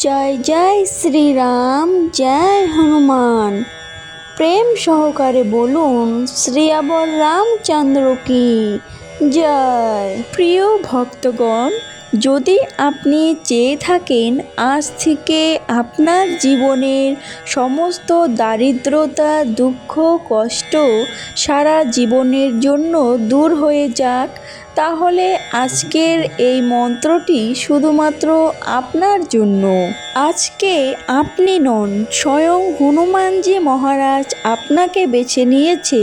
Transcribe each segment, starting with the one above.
জয় জয় শ্রীরাম, জয় হনুমান। প্রেম সহকারে বলুন, শ্রী আবর রামচন্দ্র কি? জয়। প্রিয় ভক্তগণ, যদি আপনি চেয়ে থাকেন, আজ থেকে আপনার জীবনের সমস্ত দারিদ্রতা, দুঃখ, কষ্ট সারা জীবনের জন্য দূর হয়ে যাক। তাহলে আজকের এই মন্ত্রটি শুধুমাত্র আপনার জন্য। আজকে আপনি নন, স্বয়ং হনুমানজি মহারাজ আপনাকে বেছে নিয়েছে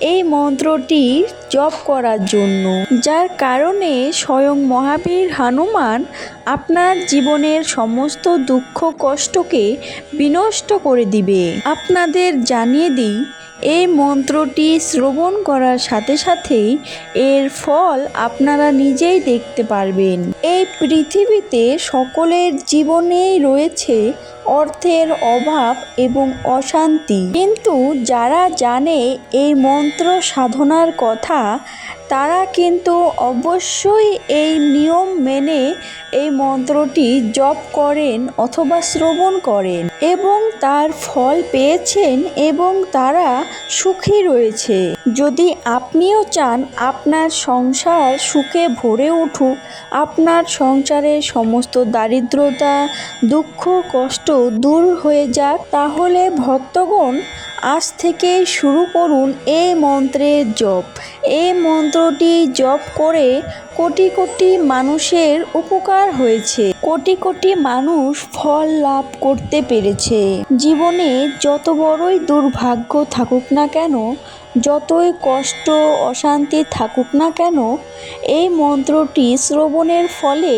এই মন্ত্রটি জপ করার জন্য। যার কারণে স্বয়ং মহাবীর হনুমান আপনার জীবনের সমস্ত দুঃখ কষ্টকে বিনষ্ট করে দিবে। আপনাদের জানিয়ে দিই এই মন্ত্রটি শ্রবণ করার সাথে সাথেই এর ফল আপনারা নিজেই দেখতে পারবেন। এই পৃথিবীতে সকলের জীবনেই রয়েছে অর্থের অভাব এবং অশান্তি। কিন্তু যারা জানে এই মন্ত্র সাধনার কথা, তারা কিন্তু অবশ্যই এই নিয়ম মেনে এই মন্ত্রটি জপ করেন অথবা শ্রবণ করেন এবং তার ফল পেয়েছেন এবং তারা সুখী রয়েছে। যদি আপনিও চান আপনার সংসার সুখে ভরে উঠুক, আপনার সংসারের সমস্ত দারিদ্রতা, দুঃখ, কষ্ট দূর হয়ে যাক, তাহলে ভক্তগণ আজ থেকে শুরু করুন এই মন্ত্রের জপ। এই মন্ত্রটি জপ করে কোটি কোটি মানুষের উপকার হয়েছে। কোটি কোটি মানুষ ফল লাভ করতে পেরেছে। জীবনে যত বড়ই দুর্ভাগ্য থাকুক না কেন যতই কষ্ট, অশান্তি থাকুক না কেন, এই মন্ত্রটি শ্রবণের ফলে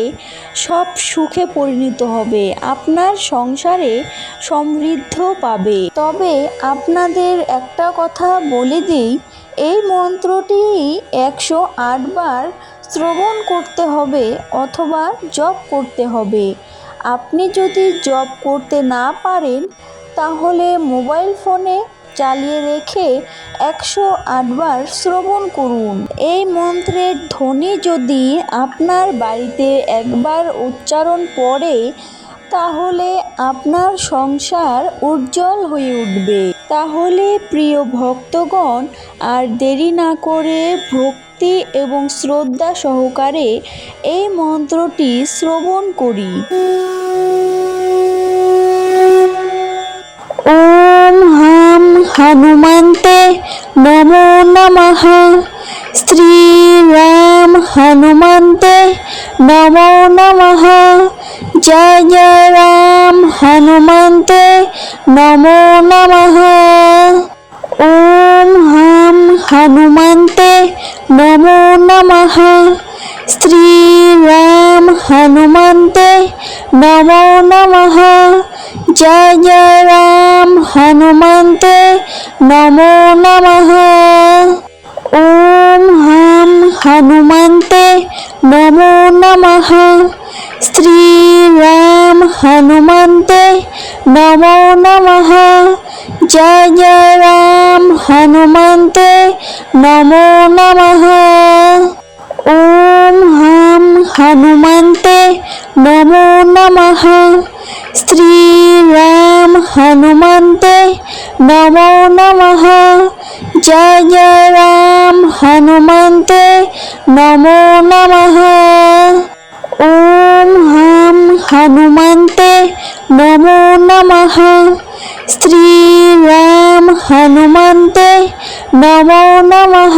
সব সুখে পরিণত হবে, আপনার সংসারে সমৃদ্ধ পাবে। তবে আপনাদের একটা কথা বলে দিই, এই মন্ত্রটি একশো আটবার শ্রবণ করতে হবে অথবা জপ করতে হবে। আপনি যদি জপ করতে না পারেন, তাহলে মোবাইল ফোনে চালিয়ে রেখে একশো আটবার শ্রবণ করুন। এই মন্ত্রের ধ্বনি যদি আপনার বাড়িতে একবার উচ্চারণ পড়ে, তাহলে আপনার সংসার উজ্জ্বল হয়ে উঠবে। তাহলে প্রিয় ভক্তগণ, আর দেরি না করে ভক্তি এবং শ্রদ্ধা সহকারে এই মন্ত্রটি শ্রবণ করি। ওম হাম হনুমন্তে নমো নমঃ। শ্রীরাম হনুমন্তে নমো নমঃ। জয় জয় রাম হনুমন্তে নমো নমঃ। ওম হাম হনুমন্তে নমো নমঃ। শ্রীরাম হনুমন্তে নমো নমঃ। জয় জয় রাম হনুমন্তে নমো নমঃ। ওম হাম হনুমন্তে নমো নমঃ। শ্রীরাম হনুমন্তে নমো নমঃ। জয় জয় রাম হনুমন্তে নমো নমঃ। হাম হনুমন্তে নমো নমঃ শ্রীরাম হনুমন্তে নমো নমঃ জয় জয় রাম হনুমন্তে নমো নমঃ ওম হাম হনুমন্তে নমো নমঃ শ্রীরাম হনুমন্তে নমো নমঃ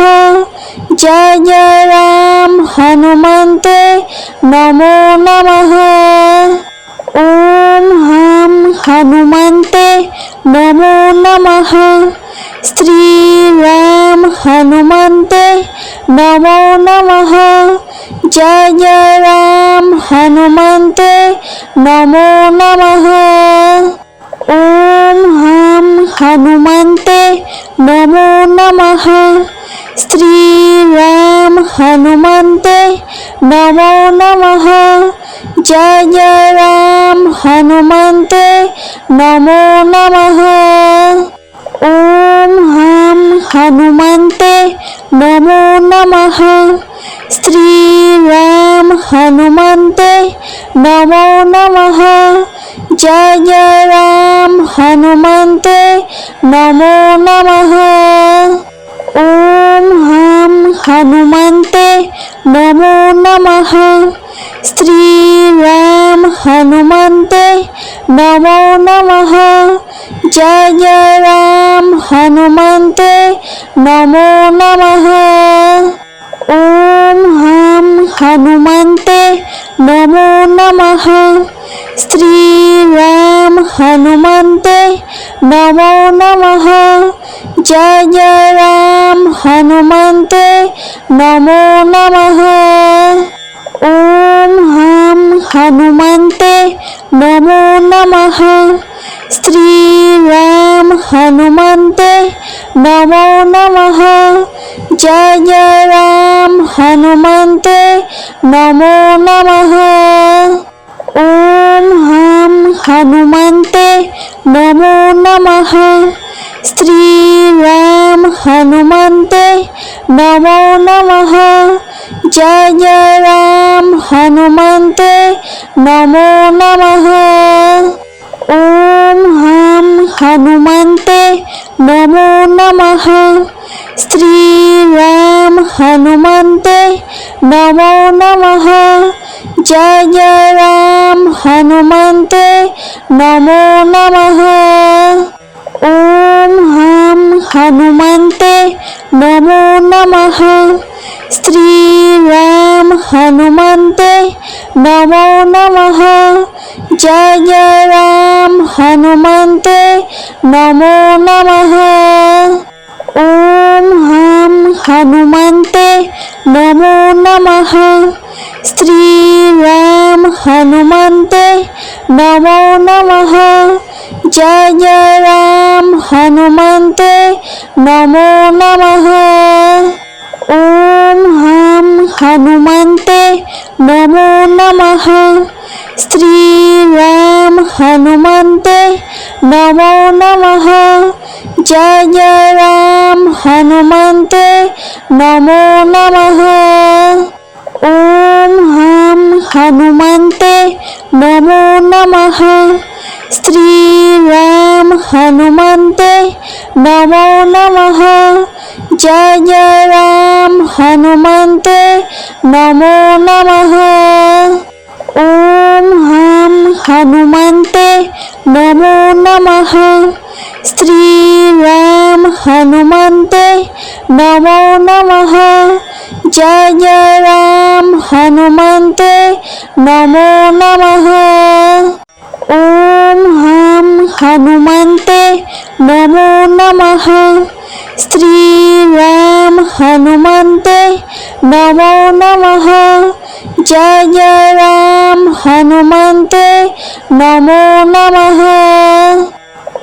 জয় জয় রাম, হনুমন্তে নমো নমঃ। ওম হাম হনুমন্তে নমো নমঃ। শ্রীরাম হনুমন্তে নমো নমঃ। জয় জয় রাম হনুমন্তে নমো নমঃ। ওম হাম হনুমন্তে নমো নমঃ। শ্রীরাম হনুমন্তে নমো নমঃ। জয় জয় রাম হনুমন্তে নমো নমঃ। ওম হাম হনুমন্তে নমো নমঃ। শ্রীরাম হনুমন্তে নমো নমঃ। জয় জয় রাম হনুমন্তে নমো নমঃ। ওম হাম হনুমন্তে নমো নমঃ শ্রীরাম হনুমন্তে নমো নমঃ জয় জয় রাম হনুমন্তে নমো নমঃ ওম হাম হনুমন্তে নমো নমঃ শ্রীরাম হনুমন্তে নমো নমঃ। জয় জয় রাম হনুমন্তে নমো নমঃ। ওম হাম হনুমন্তে নমো নমঃ। শ্রীরাম হনুমন্তে নমো নমঃ। জয় জয় রাম হনুমন্তে নমো নমঃ। হাম হনুমন্তে নমো নমঃ। শ্রীরাম হনুমন্তে নমো নমঃ। জয় জয় রাম হনুমন্তে নমো নমঃ। ওম হাম হনুমন্তে নমো নমঃ। শ্রীরাম হনুমন্তে নমো নমঃ। জয় জয় রাম, হনুমন্তে নমো নমঃ। ওম হাম হনুমন্তে নমো নমঃ। শ্রীরাম হনুমন্তে নমো নমঃ। জয় জয় রাম হনুমন্তে নমো নমঃ। ওম হাম হনুমন্তে নমো নমঃ। শ্রীরাম হনুমন্তে নমো নমঃ। জয় জয় রাম হনুমন্তে নমো নমঃ। ওম হাম হনুমন্তে নমো নমঃ। শ্রীরাম হনুমন্তে নমো নমঃ। জয় জয় রাম হনুমন্তে নমো নমঃ। ওম হাম হনুমন্তে নমো নমঃ শ্রীরাম হনুমন্তে নমো নমঃ জয় জয় রাম হনুমন্তে নমো নমঃ ওম হাম হনুমন্তে নমো নমঃ শ্রীরাম হনুমন্তে নমো নমঃ জয় জয় রাম, হনুমন্তে নমো নমঃ। ওম হাম হনুমন্তে নমো নমঃ। শ্রীরাম হনুমন্তে নমো নমঃ। জয় জয় রাম হনুমন্তে নমো নমঃ।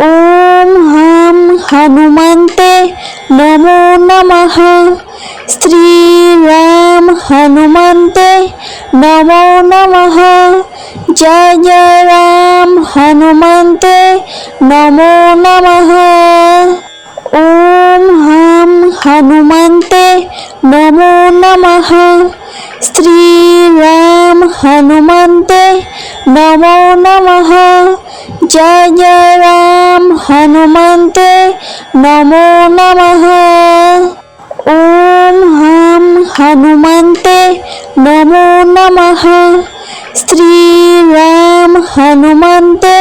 ওম হাম হনুমন্তে নমো নমঃ। শ্রীরাম হনুমন্তে নমো নমঃ। জয় জয় রাম হনুমন্তে নমো নমঃ। ওম হাম হনুমন্তে নমো নমঃ। শ্রীরাম হনুমন্তে নমো নমঃ। জয় জয় রাম হনুমন্তে নমো নমঃ। ওম হাম হনুমন্তে নমো নমঃ। শ্রীরাম হনুমন্তে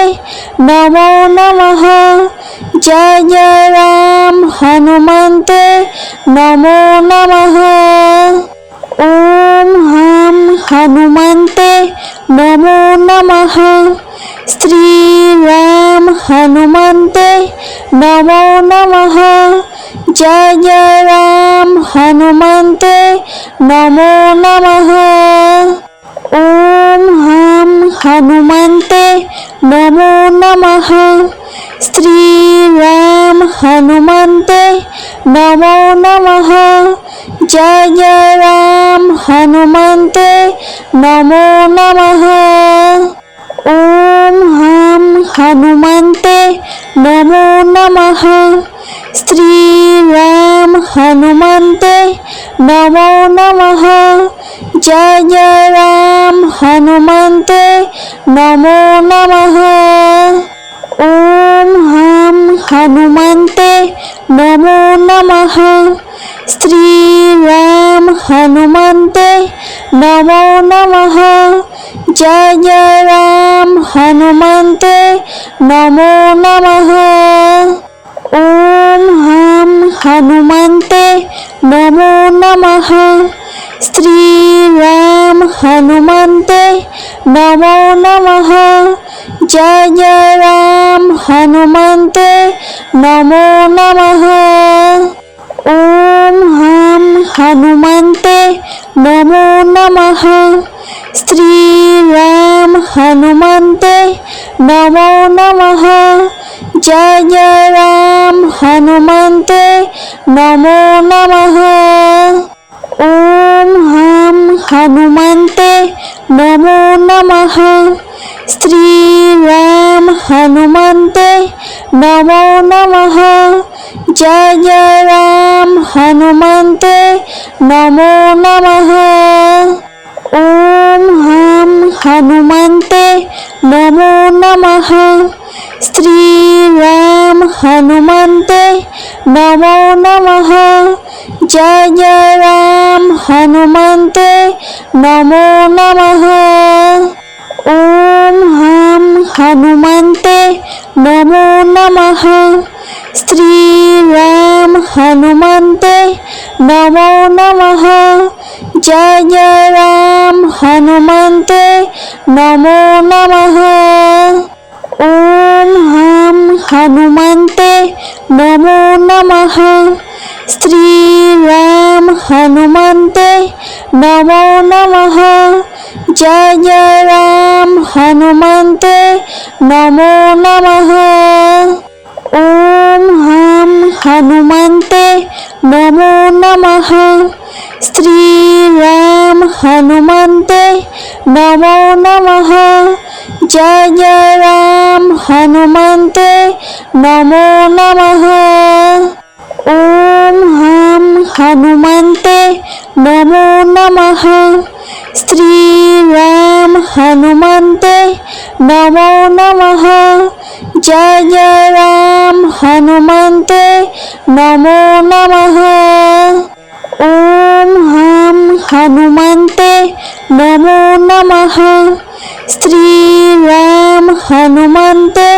নমো নমঃ। জয় জয় রাম হনুমন্তে নমো নমঃ। ওম হাম হনুমন্তে নমো নমঃ। শ্রীরাম হনুমন্তে নমো নমঃ জয় জয় রাম হনুমন্তে নমো নমঃ ওম হাম হনুমন্তে নমো নমঃ শ্রীরাম হনুমন্তে নমো নমঃ জয় জয় রাম হনুমন্তে নমো নমঃ ওম ॐ हं हनुमन्ते नमो नमः श्रीराम हनुमन्ते नमो नमः जय जय राम हनुमन्ते नमो नमः ॐ हं हनुमन्ते नमो नमः শ্রীরাম হনুমন্তে নমো নমঃ। জয় জয় রাম হনুমন্তে নমো নমঃ। ওম হাম হনুমন্তে নমো নমঃ। শ্রীরাম হনুমন্তে নমো নমঃ। জয় জয় রাম হনুমন্তে নমো নমঃ। ওম হাম হনুমন্তে নমো নমঃ। শ্রীরাম হনুমন্তে নমো নমঃ। জয় জয় রাম হনুমন্তে নমো নমঃ। ওম হাম হনুমন্তে নমো নমঃ। শ্রীরাম হনুমন্তে নমো নমঃ। জয় জয় রাম হনুমন্তে নমো নমঃ। ওম হাম হনুমন্তে নমো নমঃ। শ্রীরাম হনুমন্তে নমো নমঃ। জয় জয় রাম হনুমন্তে নমো নমঃ। ওম হাম हनुमन्ते नमो नमः श्रीराम हनुमन्ते नमो नमः জয় जय राम हनुमन्ते नमो নমঃ ওম হাম হনুমন্তে নমো নমঃ। শ্রীরাম হনুমন্তে নমো নমঃ। জয় জয় রাম হনুমন্তে নমো নমঃ। ওম হাম হনুমন্তে নমো নমঃ। শ্রীরাম হনুমন্তে নমো নমঃ। জয় জয় রাম হনুমন্তে নমো নমঃ। ওম হাম হনুমন্তে নমো নমঃ। শ্রীরাম হনুমন্তে নমো নমঃ। জয় জয় রাম হনুমন্তে নমো নমঃ। ওম হাম হনুমন্তে নমো নমঃ। শ্রীরাম হনুমন্তে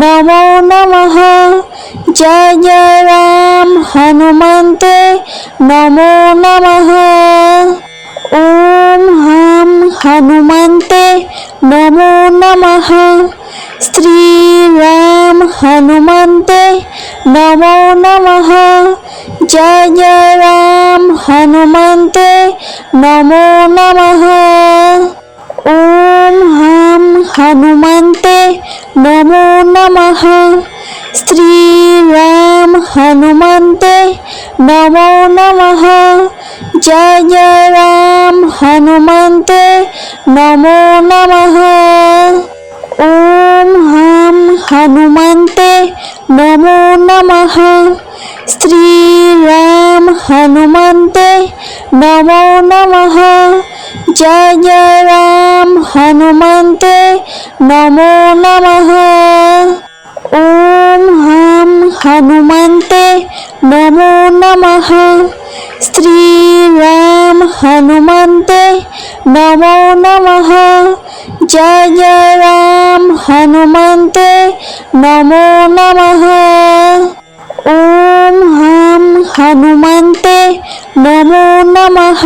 নমো নমঃ। জয় জয় রাম হনুমন্তে নমো নমঃ। ওম হাম হনুমন্তে নমো নমঃ শ্রীরাম হনুমন্তে নমো নমঃ জয় জয় রাম হনুমন্তে নমো নমঃ ওম হাম হনুমন্তে নমো নমঃ। শ্রীরাম হনুমন্তে নমো নমঃ। জয় জয় রাম হনুমন্তে নমো নমঃ। ওম হাম হনুমন্তে নমো নমঃ। শ্রীরাম হনুমন্তে নমো নমঃ। জয় জয় রাম, হনুমন্তে নমো নমঃ। ওম হাম হনুমন্তে নমো নমঃ। শ্রীরাম হনুমন্তে নমো নমঃ। জয় জয় রাম হনুমন্তে নমো নমঃ। ওম হাম হনুমন্তে নমো নমঃ।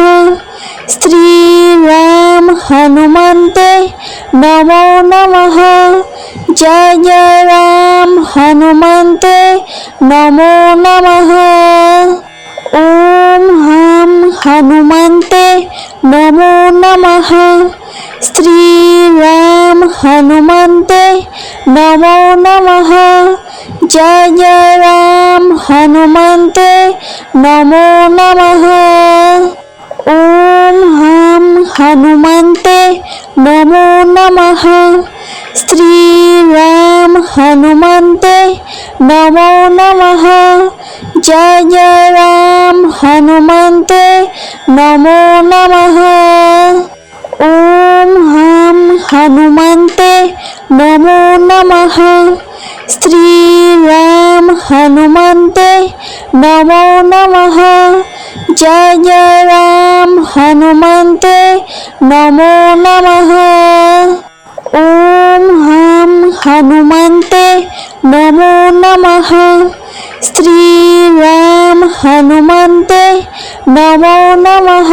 শ্রীরাম হনুমন্তে নমো নমঃ। জয় জয় রাম হনুমন্তে নমো নমঃ। ওম হাম হনুমন্তে নমো নমঃ। শ্রীরাম হনুমন্তে নমো নমঃ। জয় জয় রাম হনুমন্তে নমো নমঃ। ওম হাম হনুমন্তে নমো নমঃ। শ্রীরাম হনুমন্তে নমো নমঃ। জয় জয় রাম হনুমন্তে নমো নমঃ। ওম হাম হনুমন্তে নমো নমঃ। শ্রীরাম হনুমন্তে নমো নমঃ। জয় জয় রাম, হনুমন্তে নমো নমঃ। ওম হাম হনুমন্তে নমো নমঃ। শ্রীরাম হনুমন্তে নমো নমঃ।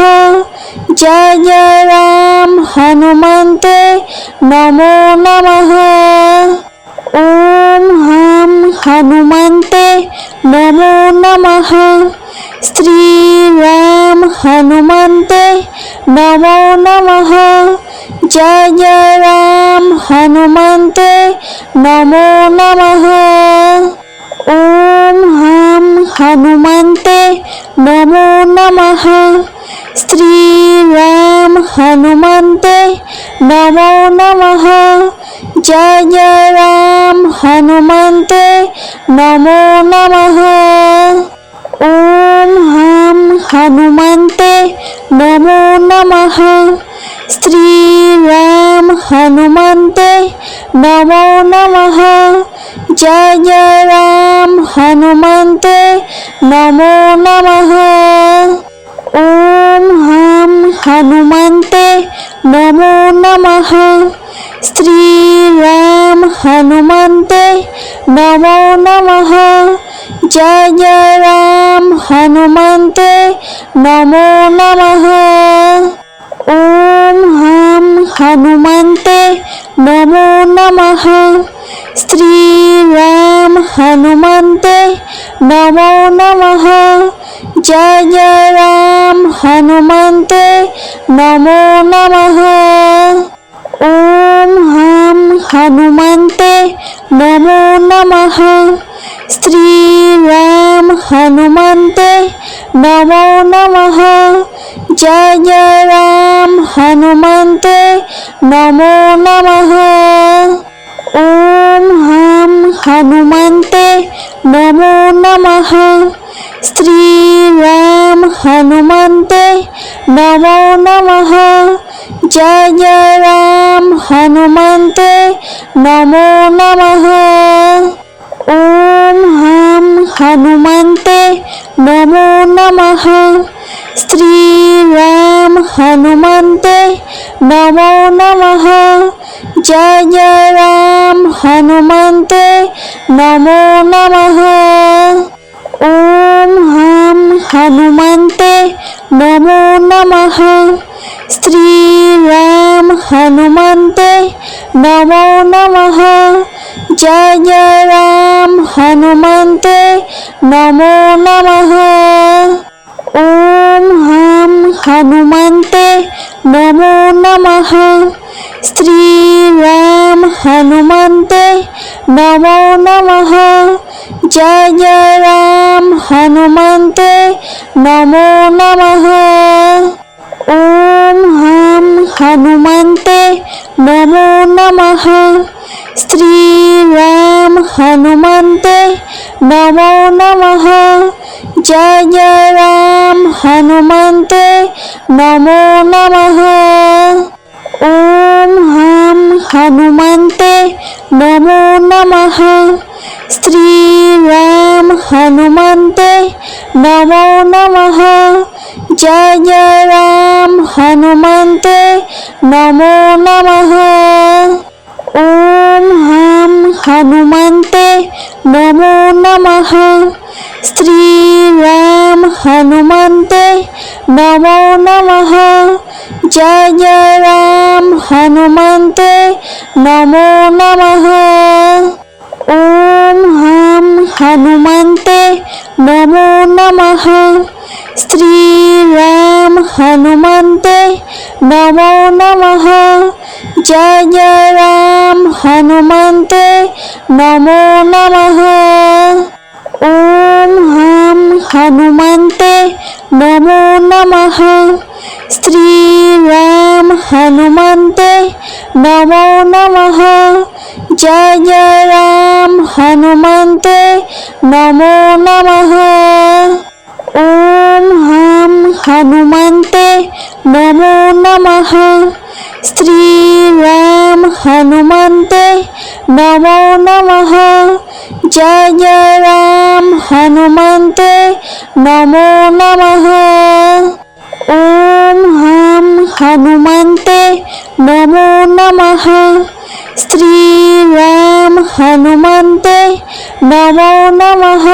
জয় জয় রাম হনুমন্তে নমো নমঃ। ওম হাম হনুমন্তে নমো নমঃ। শ্রীরাম হনুমন্তে নমো নমঃ। জয় জয় রাম হনুমন্তে নমো নমঃ। ওম হাম হনুমন্তে নমো নমঃ। শ্রীরাম হনুমন্তে নমো নমঃ। জয় জয় রাম হনুমন্তে নমো নমঃ। ওম হাম হনুমন্তে নমো নমঃ শ্রীরাম হনুমন্তে নমো নমঃ জয় জয় রাম হনুমন্তে নমো নমঃ ওম হাম হনুমন্তে নমো নমঃ শ্রীরাম হনুমন্তে নমো নমঃ জয় জয় রাম, হনুমন্তে নমো নমঃ। ওম হাম হনুমন্তে নমো নমঃ। শ্রীরাম হনুমন্তে নমো নমঃ। জয় জয় রাম হনুমন্তে নমো নমঃ। ওম হাম হনুমন্তে নমো নমঃ। শ্রীরাম হনুমন্তে নমো নমঃ। জয় জয় রাম হনুমন্তে নমো নমঃ। ওম হাম হনুমন্তে নমো নমঃ। শ্রীরাম হনুমন্তে নমো নমঃ। জয় জয় রাম হনুমন্তে নমো নমঃ। ওম হাম হনুমন্তে নমো নমঃ শ্রীরাম হনুমন্তে নমো নমঃ জয় জয় রাম হনুমন্তে নমো নমঃ ওম হাম হনুমন্তে নমো নমঃ শ্রীরাম হনুমন্তে নমো নমঃ। জয় জয় রাম হনুমন্তে নমো নমঃ। ওম হাম হনুমন্তে নমো নমঃ। শ্রীরাম হনুমন্তে নমো নমঃ। জয় জয় রাম হনুমন্তে নমো নমঃ। ওম হাম হনুমন্তে নমো নমঃ। শ্রীরাম হনুমন্তে নমো নমঃ। জয় জয় রাম হনুমন্তে নমো নমঃ। ওম হাম হনুমন্তে নমো নমঃ। শ্রীরাম হনুমন্তে নমো নমঃ। জয় জয় রাম হনুমন্তে নমো নমঃ। ওম হাম হনুমন্তে নমো নমঃ। শ্রীরাম হনুমন্তে নমো নমঃ। জয় জয় রাম হনুমন্তে নমো নমঃ। হনুমন্তে নমো নমঃ শ্রীরাম হনুমন্তে নমো নমঃ জয় জয় রাম হনুমন্তে নমো নমঃ ওম হাম হনুমন্তে নমো নমঃ শ্রীরাম হনুমন্তে নমো নমঃ। জয় জয় রাম হনুমন্তে নমো নমঃ। ওম হাম হনুমন্তে নমো নমঃ। শ্রীরাম হনুমন্তে নমো নমঃ। জয় জয় রাম হনুমন্তে নমো নমঃ। ওম হাম হনুমন্তে নমো নমঃ শ্রীরাম হনুমন্তে নমো নমঃ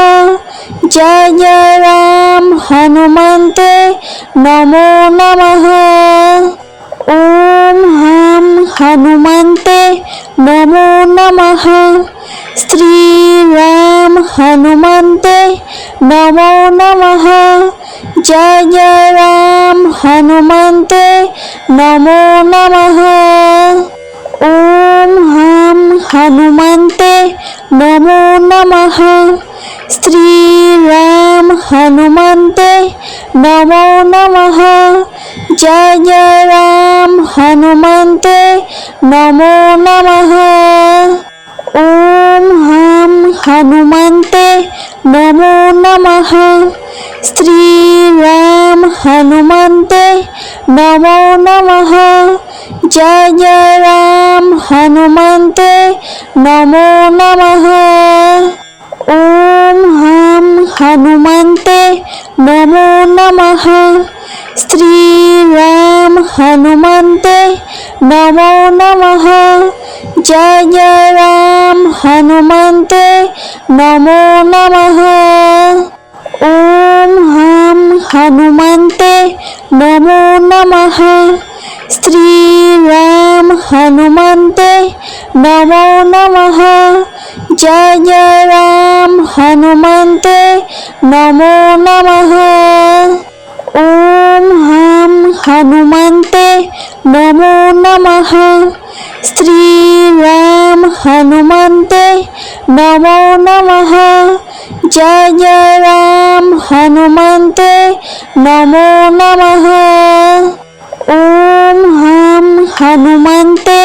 জয় জয় রাম হনুমন্তে নমো নমঃ ওম হাম হনুমন্তে নমো নমঃ শ্রীরাম হনুমন্তে নমো নমঃ জয় জয় রাম হনুমন্তে নমো নমঃ। ওম হাম হনুমন্তে নমো নমঃ। শ্রীরাম হনুমন্তে নমো নমঃ। জয় জয় রাম হনুমন্তে নমো নমঃ। ওম হাম হনুমন্তে নমো নমঃ। শ্রীরাম হনুমন্তে নমো নমঃ। জয় জয় রাম হনুমন্তে নমো নমঃ। ওম হাম হনুমন্তে নমো নমঃ। শ্রীরাম হনুমন্তে নমো নমঃ। জয় জয় রাম হনুমন্তে নমো নমঃ। ওম হাম হনুমন্তে নমো নমঃ। শ্রীরাম হনুমন্তে নমো নমঃ। জয় জয় রাম হনুমন্তে নমো নমঃ। ওম হাম হনুমন্তে নমো নমঃ। শ্রীরাম হনুমন্তে নমো নমঃ। জয় জয় রাম, হনুমন্তে নমো নমঃ। ওম হাম হনুমন্তে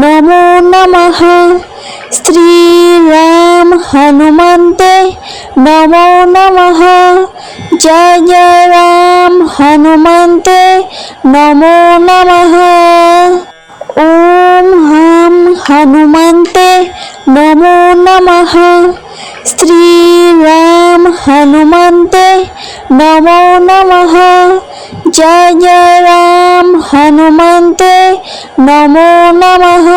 নমো নমঃ। শ্রীরাম হনুমন্তে নমো নমঃ। জয় জয় রাম হনুমন্তে নমো নমঃ। ওম হাম হনুমন্তে নমো নমঃ। শ্রীরাম হনুমন্তে নমো নমঃ। জয় জয় রাম হনুমন্তে নমো নমঃ।